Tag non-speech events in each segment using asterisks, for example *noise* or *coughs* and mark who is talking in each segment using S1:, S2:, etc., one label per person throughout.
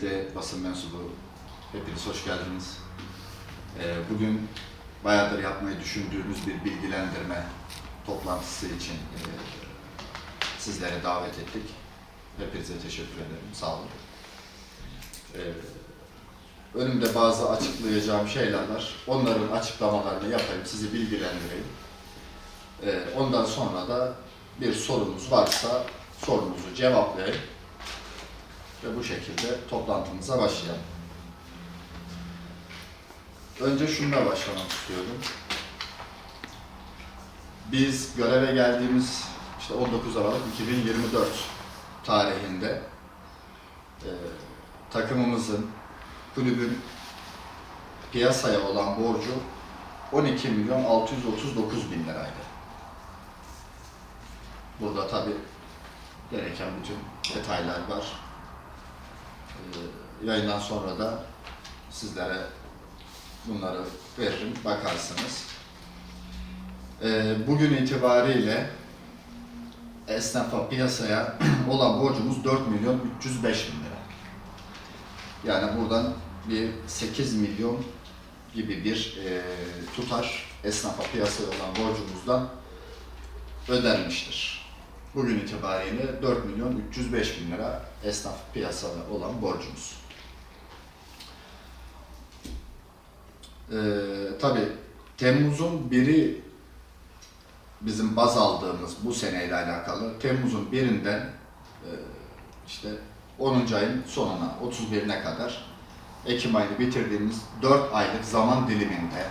S1: Kıymetli basın mensubu, hepiniz hoş geldiniz. Ee, Bugün bayağıdır yapmayı düşündüğümüz bir bilgilendirme toplantısı için e, sizlere davet ettik. Hepinize teşekkür ederim, sağ olun. Ee, Önümde bazı açıklayacağım şeyler var. Onların açıklamalarını yapayım, sizi bilgilendireyim. Ee, Ondan sonra da bir sorunuz varsa sorunuzu cevaplayayım ve bu şekilde toplantımıza başlayalım. Önce şununla başlamak istiyorum. Biz göreve geldiğimiz işte 19 Aralık 2024 tarihinde e, takımımızın, kulübün piyasaya olan borcu 12 milyon 639 bin liraydı. Burada tabi gereken bütün detaylar var. Ee, yayından sonra da sizlere bunları veririm, bakarsınız. Ee, bugün itibariyle esnafa piyasaya *clears throat* olan borcumuz 4 milyon 305 bin lira. Yani buradan bir 8 milyon gibi bir e, tutar esnafa piyasaya olan borcumuzdan ödenmiştir. Bugün itibariyle 4 milyon 305 bin lira esnaf piyasada olan borcumuz. Ee, tabii Temmuz'un biri bizim baz aldığımız bu seneyle alakalı. Temmuz'un birinden e, işte 10. ayın sonuna 31'ine kadar Ekim ayını bitirdiğimiz 4 aylık zaman diliminde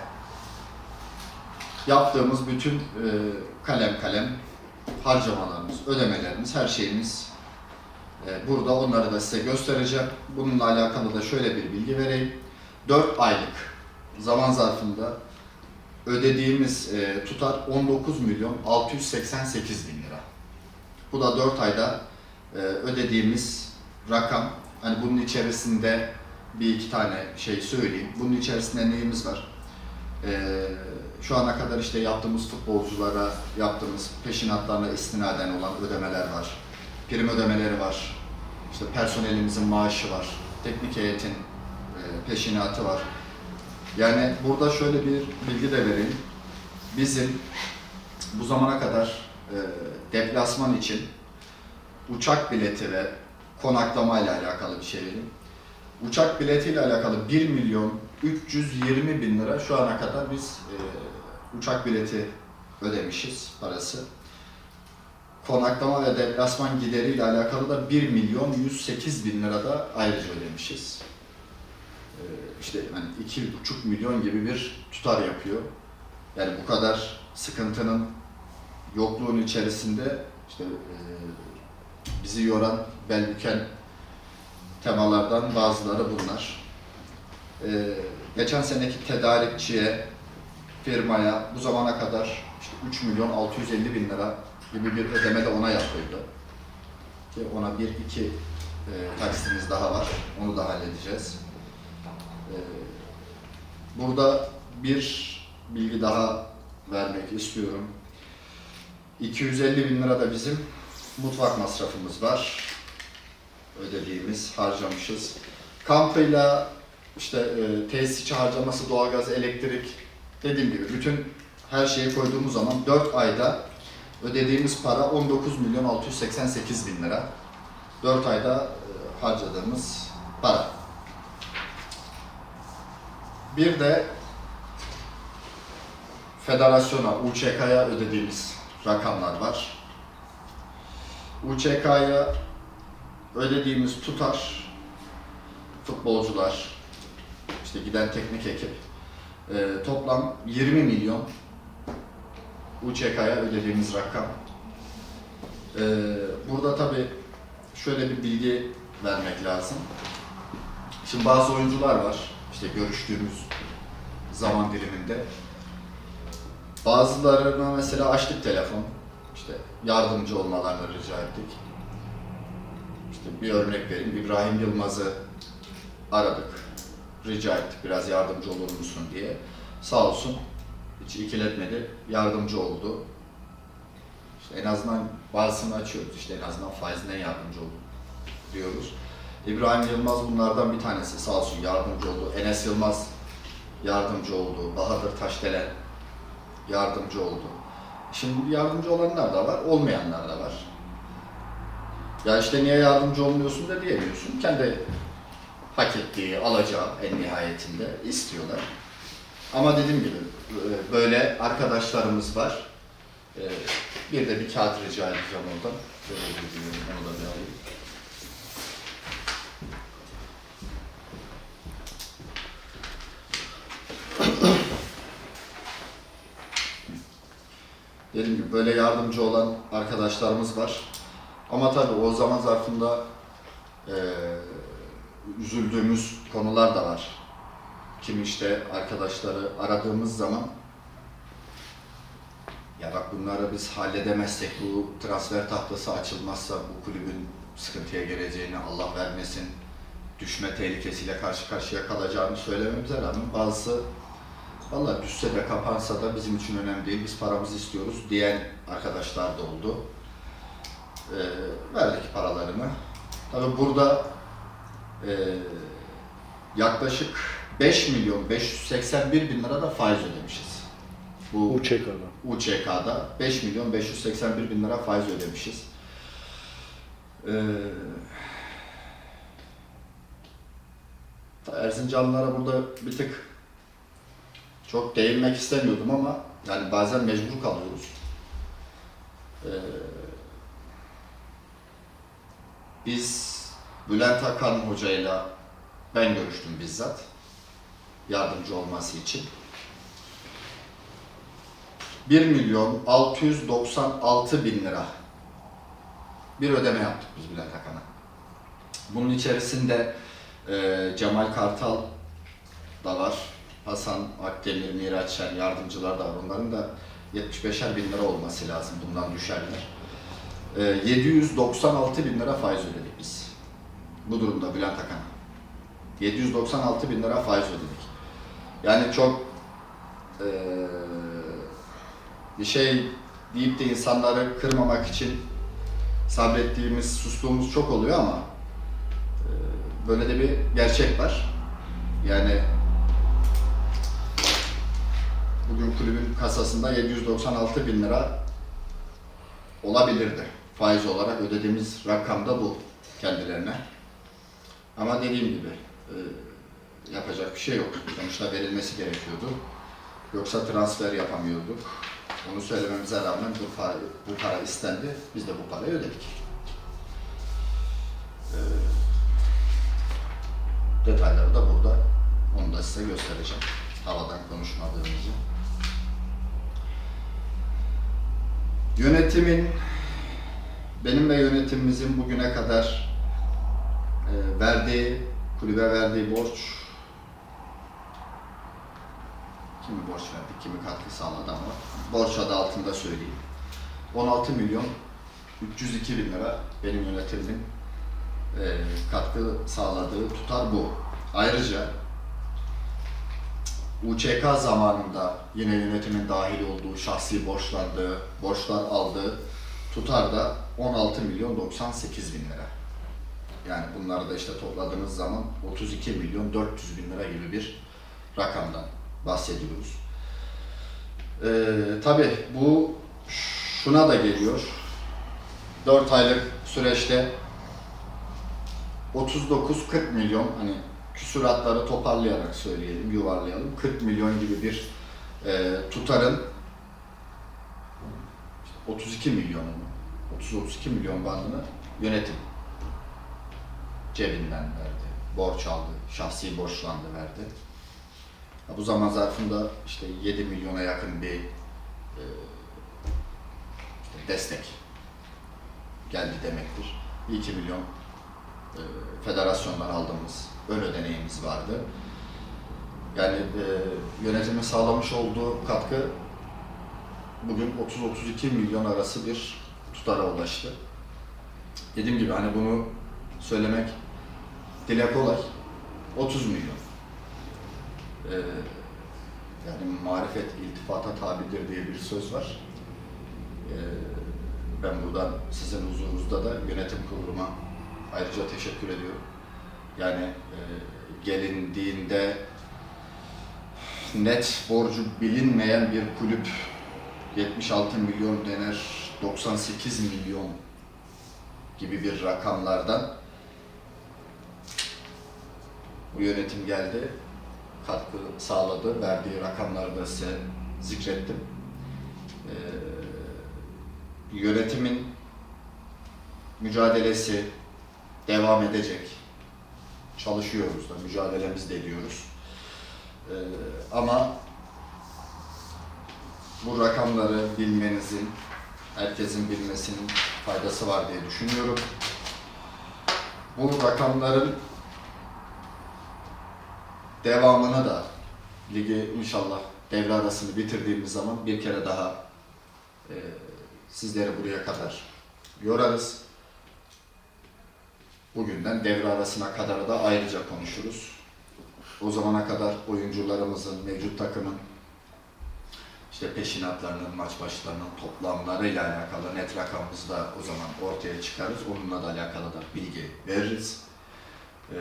S1: yaptığımız bütün e, kalem kalem harcamalarımız, ödemelerimiz, her şeyimiz e, burada. Onları da size göstereceğim. Bununla alakalı da şöyle bir bilgi vereyim. 4 aylık zaman zarfında ödediğimiz e, tutar 19 milyon 688 bin lira. Bu da 4 ayda e, ödediğimiz rakam. Hani bunun içerisinde bir iki tane şey söyleyeyim. Bunun içerisinde neyimiz var? E, şu ana kadar işte yaptığımız futbolculara yaptığımız peşinatlarına istinaden olan ödemeler var. Prim ödemeleri var. İşte personelimizin maaşı var. Teknik heyetin e, peşinatı var. Yani burada şöyle bir bilgi de vereyim. Bizim bu zamana kadar e, deplasman için uçak bileti ve konaklama ile alakalı bir şey vereyim. Uçak bileti ile alakalı 1 milyon 320 bin lira şu ana kadar biz e, uçak bileti ödemişiz parası. Konaklama ve deplasman gideri ile alakalı da 1 milyon 108 bin lira da ayrıca ödemişiz. E, işte hani 2,5 milyon gibi bir tutar yapıyor. Yani bu kadar sıkıntının yokluğun içerisinde işte e, bizi yoran, bel büken temalardan bazıları bunlar. Ee, geçen seneki tedarikçiye, firmaya bu zamana kadar işte 3 milyon 650 bin lira gibi bir ödeme de ona yapıldı. Ki ona bir iki e, taksitimiz daha var. Onu da halledeceğiz. Ee, burada bir bilgi daha vermek istiyorum. 250 bin lira da bizim mutfak masrafımız var ödediğimiz, harcamışız. Kampıyla işte e, tesisçi harcaması, doğalgaz, elektrik dediğim gibi bütün her şeyi koyduğumuz zaman 4 ayda ödediğimiz para 19 milyon 688 bin lira. 4 ayda e, harcadığımız para. Bir de federasyona, UÇK'ya ödediğimiz rakamlar var. UÇK'ya ödediğimiz tutar futbolcular, işte giden teknik ekip e, toplam 20 milyon UÇK'ya ödediğimiz rakam. E, burada tabi şöyle bir bilgi vermek lazım. Şimdi bazı oyuncular var, işte görüştüğümüz zaman diliminde. Bazılarına mesela açtık telefon, işte yardımcı olmalarını rica ettik. İşte bir örnek vereyim. İbrahim Yılmaz'ı aradık. Rica ettik biraz yardımcı olur musun diye. Sağ olsun hiç ikiletmedi. Yardımcı oldu. İşte en azından bazısını açıyoruz. İşte en azından faizinden yardımcı oldu diyoruz. İbrahim Yılmaz bunlardan bir tanesi sağ olsun yardımcı oldu. Enes Yılmaz yardımcı oldu. Bahadır Taşdelen yardımcı oldu. Şimdi yardımcı olanlar da var, olmayanlar da var. Ya işte niye yardımcı olmuyorsun da diyemiyorsun. Kendi hak ettiği, alacağı en nihayetinde istiyorlar. Ama dediğim gibi e, böyle arkadaşlarımız var. E, Bir de bir kağıt rica edeceğim oradan. Diyorum, onu da bir alayım. *coughs* Dediğim gibi böyle yardımcı olan arkadaşlarımız var. Ama tabii o zaman zarfında eee, üzüldüğümüz konular da var. Kim işte arkadaşları aradığımız zaman ya bak bunları biz halledemezsek, bu transfer tahtası açılmazsa bu kulübün sıkıntıya geleceğini Allah vermesin, düşme tehlikesiyle karşı karşıya kalacağını söylememize rağmen bazısı Valla düşse de kapansa da bizim için önemli değil, biz paramızı istiyoruz diyen arkadaşlar da oldu. Ee, verdik paralarını. Tabii burada e, yaklaşık 5 milyon 581 bin lira da faiz ödemişiz. Bu
S2: UÇK'da.
S1: UÇK'da 5 milyon 581 bin lira faiz ödemişiz. Ee, Erzincanlılara burada bir tık çok değinmek istemiyordum ama yani bazen mecbur kalıyoruz. Ee, biz Bülent Akan hocayla ben görüştüm bizzat yardımcı olması için. 1 milyon 696 bin lira bir ödeme yaptık biz Bülent Akan'a. Bunun içerisinde e, Cemal Kartal da var. Hasan Akdemir, Miraç Şen yardımcılar da var. Onların da 75'er bin lira olması lazım bundan düşerler. E, 796 bin lira faiz ödedik biz. Bu durumda Bülent Akan'a. 796 bin lira faiz ödedik. Yani çok e, bir şey deyip de insanları kırmamak için sabrettiğimiz, sustuğumuz çok oluyor ama e, böyle de bir gerçek var. Yani bugün kulübün kasasında 796 bin lira olabilirdi. Faiz olarak ödediğimiz rakam da bu kendilerine. Ama dediğim gibi e, yapacak bir şey yok. Sonuçta verilmesi gerekiyordu. Yoksa transfer yapamıyorduk. Onu söylememize rağmen bu para, bu para istendi. Biz de bu parayı ödedik. Ee, detayları da burada. Onu da size göstereceğim. Havadan konuşmadığımızı. Yönetimin, benim ve yönetimimizin bugüne kadar e, verdiği, kulübe verdiği borç kimi borç verdik, kimi katkı sağladı ama borç adı altında söyleyeyim. 16 milyon 302 bin lira benim yönetimimin e, katkı sağladığı tutar bu. Ayrıca UÇK zamanında yine yönetimin dahil olduğu şahsi borçlandığı, borçlar aldığı tutar da 16 milyon 98 bin lira. Yani bunları da işte topladığınız zaman 32 milyon 400 bin lira gibi bir rakamdan bahsediyoruz. Ee, Tabi bu şuna da geliyor. 4 aylık süreçte 39-40 milyon hani küsuratları toparlayarak söyleyelim, yuvarlayalım. 40 milyon gibi bir e, tutarın 32 milyonunu, 30-32 milyon bandını yönetim cebinden verdi. Borç aldı, şahsi borçlandı verdi. Bu zaman zarfında işte 7 milyona yakın bir e, işte destek geldi demektir. 2 milyon e, federasyondan aldığımız ön ödeneğimiz vardı. Yani e, yönetimin sağlamış olduğu katkı bugün 30-32 milyon arası bir tutara ulaştı. Dediğim gibi hani bunu söylemek dile kolay. 30 milyon. Ee, yani marifet iltifata tabidir diye bir söz var. Ee, ben buradan sizin huzurunuzda da yönetim kuruluma ayrıca teşekkür ediyorum. Yani e, gelindiğinde net borcu bilinmeyen bir kulüp 76 milyon dener 98 milyon gibi bir rakamlardan bu yönetim geldi, katkı sağladı, verdiği rakamları da size zikrettim. Ee, yönetimin mücadelesi devam edecek. Çalışıyoruz da, mücadelemiz de ediyoruz. Ee, ama bu rakamları bilmenizin, herkesin bilmesinin faydası var diye düşünüyorum. Bu rakamların devamını da ligi inşallah devre arasını bitirdiğimiz zaman bir kere daha e, sizleri buraya kadar yorarız. Bugünden devre arasına kadar da ayrıca konuşuruz. O zamana kadar oyuncularımızın, mevcut takımın işte peşinatlarının, maç başlarının toplamlarıyla alakalı net rakamımızı da o zaman ortaya çıkarız. Onunla da alakalı da bilgi veririz. Ee,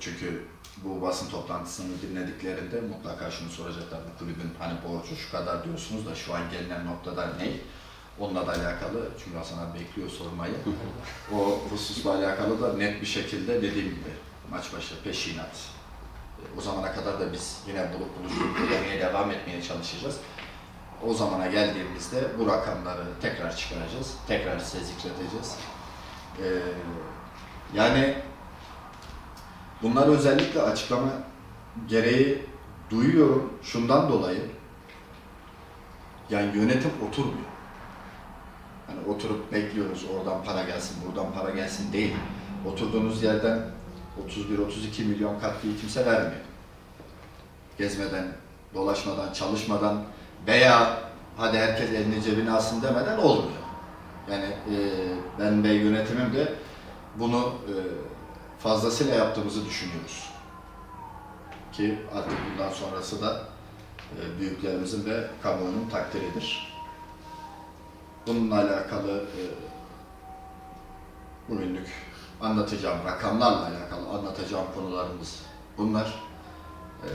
S1: çünkü bu basın toplantısını dinlediklerinde mutlaka şunu soracaklar. Bu kulübün hani borcu şu kadar diyorsunuz da şu an gelinen noktada ne? Onunla da alakalı, çünkü Hasan abi bekliyor sormayı. o hususla alakalı da net bir şekilde dediğim gibi maç başı peşinat. Ee, O zamana kadar da biz yine bulup buluşturup ödemeye devam etmeye çalışacağız. O zamana geldiğimizde bu rakamları tekrar çıkaracağız. Tekrar size zikredeceğiz. Ee, yani bunlar özellikle açıklama gereği duyuyorum şundan dolayı. Yani yönetim oturmuyor. Hani oturup bekliyoruz oradan para gelsin, buradan para gelsin değil. Oturduğunuz yerden 31-32 milyon katkıyı kimse vermiyor. Gezmeden, dolaşmadan, çalışmadan veya hadi herkes elini cebine alsın demeden olmuyor. Yani e, ben ve yönetimim de bunu e, fazlasıyla yaptığımızı düşünüyoruz. Ki artık bundan sonrası da e, büyüklerimizin ve kamuoyunun takdiridir. Bununla alakalı e, bugünlük anlatacağım, rakamlarla alakalı anlatacağım konularımız bunlar. E,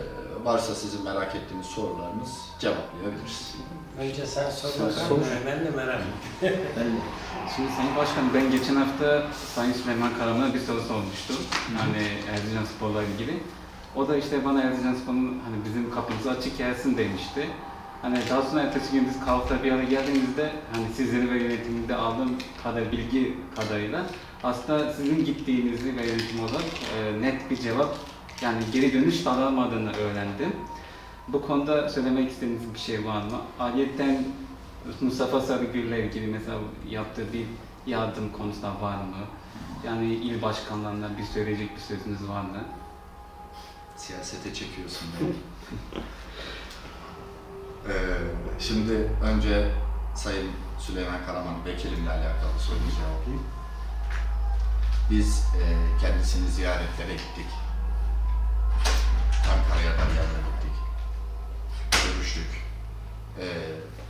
S1: varsa sizin merak ettiğiniz sorularınız cevaplayabiliriz.
S2: Önce sen sor bakalım,
S3: sor.
S2: ben de merak ettim. *laughs*
S3: Şimdi Sayın Başkanım ben geçen hafta Sayın Süleyman Karaman'a bir soru sormuştum. Hani Erzincan Spor'la ilgili. O da işte bana Erzincan Spor'un hani bizim kapımız açık gelsin demişti. Hani daha sonra ertesi gün biz kalkta bir araya geldiğimizde hani sizleri ve yönetiminde aldığım kadar bilgi kadarıyla aslında sizin gittiğinizi ve yönetim olarak e, net bir cevap yani geri dönüş sağlamadığını öğrendim. Bu konuda söylemek istediğiniz bir şey var mı? Ayrıyeten Mustafa Sarıgül'le ilgili mesela yaptığı bir yardım konusunda var mı? Yani il başkanlarından bir söyleyecek bir sözünüz var mı?
S1: Siyasete çekiyorsun beni. *laughs* Ee, şimdi önce Sayın Süleyman Karaman vekilimle alakalı soruyu cevaplayayım. Biz e, kendisini ziyaretlere gittik. Ankara'ya da yerine gittik. Görüştük. Ee,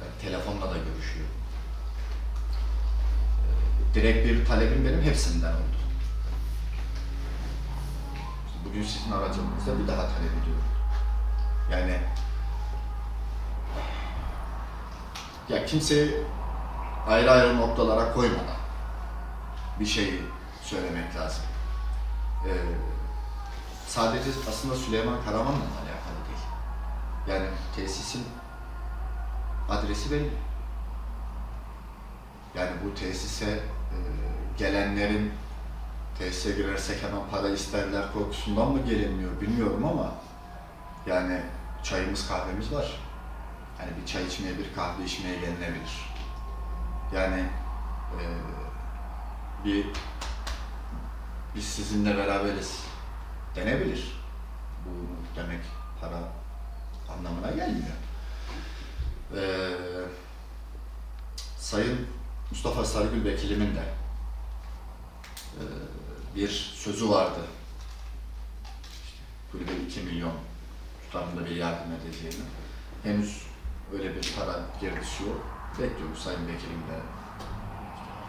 S1: ben telefonla da görüşüyorum. Ee, direkt bir talebim benim hepsinden oldu. Bugün sizin aracılığınızda bir daha talep ediyorum. Yani ya kimseyi ayrı ayrı noktalara koymadan bir şeyi söylemek lazım. Ee, sadece aslında Süleyman Karaman'la alakalı değil. Yani tesisin adresi belli. Yani bu tesise e, gelenlerin tesise girersek hemen para isterler korkusundan mı gelinmiyor bilmiyorum ama yani çayımız kahvemiz var. Hani bir çay içmeye bir kahve içmeye gelinebilir. Yani e, bir biz sizinle beraberiz denebilir. Bu demek para anlamına gelmiyor. Ee, Sayın Mustafa Sarıgül Vekilimin de e, bir sözü vardı. İşte, kulübe 2 milyon tutarında bir yardım edeceğini. Henüz öyle bir para girdisi yok. Bekliyoruz Sayın Vekilim de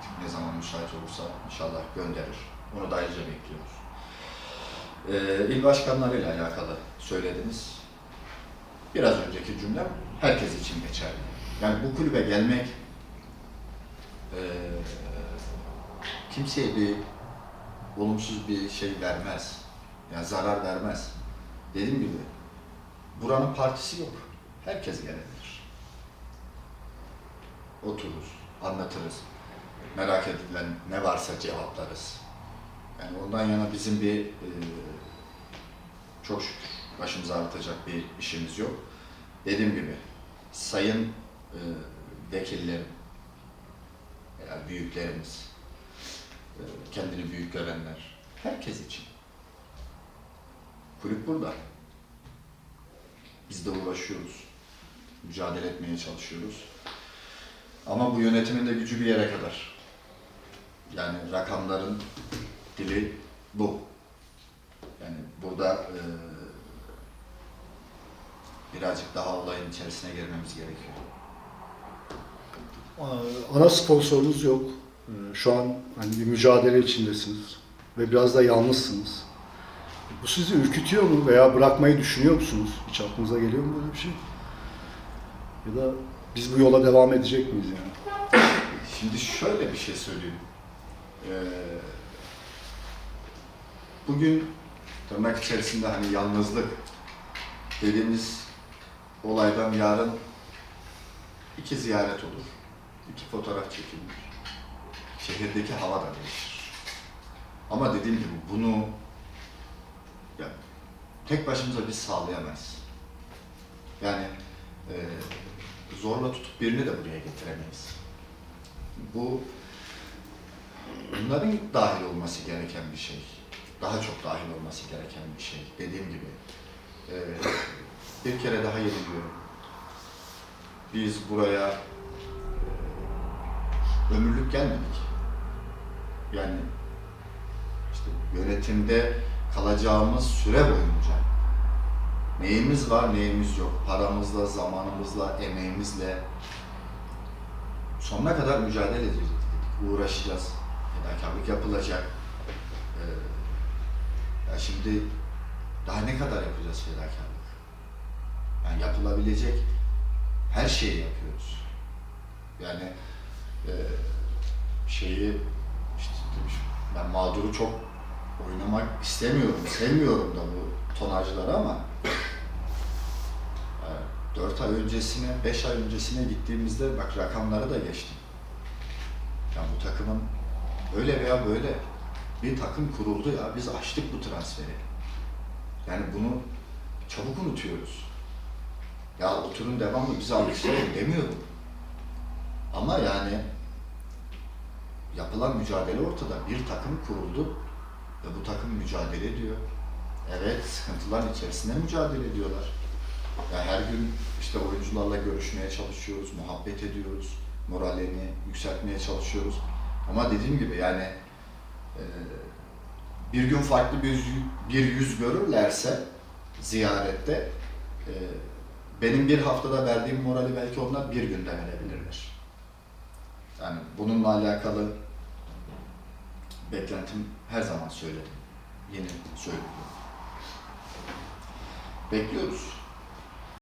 S1: işte ne zaman müsait olursa inşallah gönderir. Onu da ayrıca bekliyoruz. Ee, il başkanlarıyla alakalı söylediniz. Biraz önceki cümlem herkes için geçerli. Yani bu kulübe gelmek eee, kimseye bir olumsuz bir şey vermez. Yani zarar vermez. Dediğim gibi buranın partisi yok. Herkes gelebilir. Otururuz, anlatırız. Merak edilen ne varsa cevaplarız. Yani ondan yana bizim bir eee, çok şükür başımıza artacak bir işimiz yok. Dediğim gibi sayın eee vekillerim veya büyüklerimiz, eee, kendini büyük görenler, herkes için. Kulüp burada. Biz de uğraşıyoruz. Mücadele etmeye çalışıyoruz. Ama bu yönetimin de gücü bir yere kadar. Yani rakamların dili bu. Yani burada eee, birazcık daha olayın içerisine girmemiz gerekiyor.
S4: Aa, Ana sponsorunuz yok. Ee, Şu an hani bir mücadele içindesiniz ve biraz da yalnızsınız. Bu sizi ürkütüyor mu veya bırakmayı düşünüyor musunuz? Hiç aklınıza geliyor mu böyle bir şey? Ya da biz bu yola devam edecek miyiz yani?
S1: Şimdi şöyle bir şey söyleyeyim. Ee, bugün tırnak içerisinde hani yalnızlık dediğimiz olaydan yarın iki ziyaret olur. İki fotoğraf çekilir. Şehirdeki hava da değişir. Ama dediğim gibi bunu ya, tek başımıza biz sağlayamayız. Yani e, zorla tutup birini de buraya getiremeyiz bu bunların dahil olması gereken bir şey. Daha çok dahil olması gereken bir şey. Dediğim gibi. Ee, bir kere daha yeniliyorum. Biz buraya e, ömürlük gelmedik. Yani işte yönetimde kalacağımız süre boyunca neyimiz var neyimiz yok. Paramızla, zamanımızla, emeğimizle, sonuna kadar mücadele edeceğiz, uğraşacağız. Fedakarlık yapılacak. Ee, ya şimdi daha ne kadar yapacağız fedakarlık? Yani yapılabilecek her şeyi yapıyoruz. Yani şeyi işte demiş, ben mağduru çok oynamak istemiyorum, sevmiyorum da bu tonajları ama 4 ay öncesine, 5 ay öncesine gittiğimizde bak rakamları da geçtim. Ya bu takımın öyle veya böyle bir takım kuruldu ya biz açtık bu transferi. Yani bunu çabuk unutuyoruz. Ya oturun devamlı bizi alkışlayın demiyorum. Ama yani yapılan mücadele ortada. Bir takım kuruldu ve bu takım mücadele ediyor. Evet, sıkıntılar içerisinde mücadele ediyorlar. Ya her gün işte oyuncularla görüşmeye çalışıyoruz, muhabbet ediyoruz, morallerini yükseltmeye çalışıyoruz. Ama dediğim gibi yani e, bir gün farklı bir bir yüz görürlerse ziyarette e, benim bir haftada verdiğim morali belki onlar bir günde verebilirler. Yani bununla alakalı beklentim her zaman söyledim. Yeni söylüyorum. Bekliyoruz.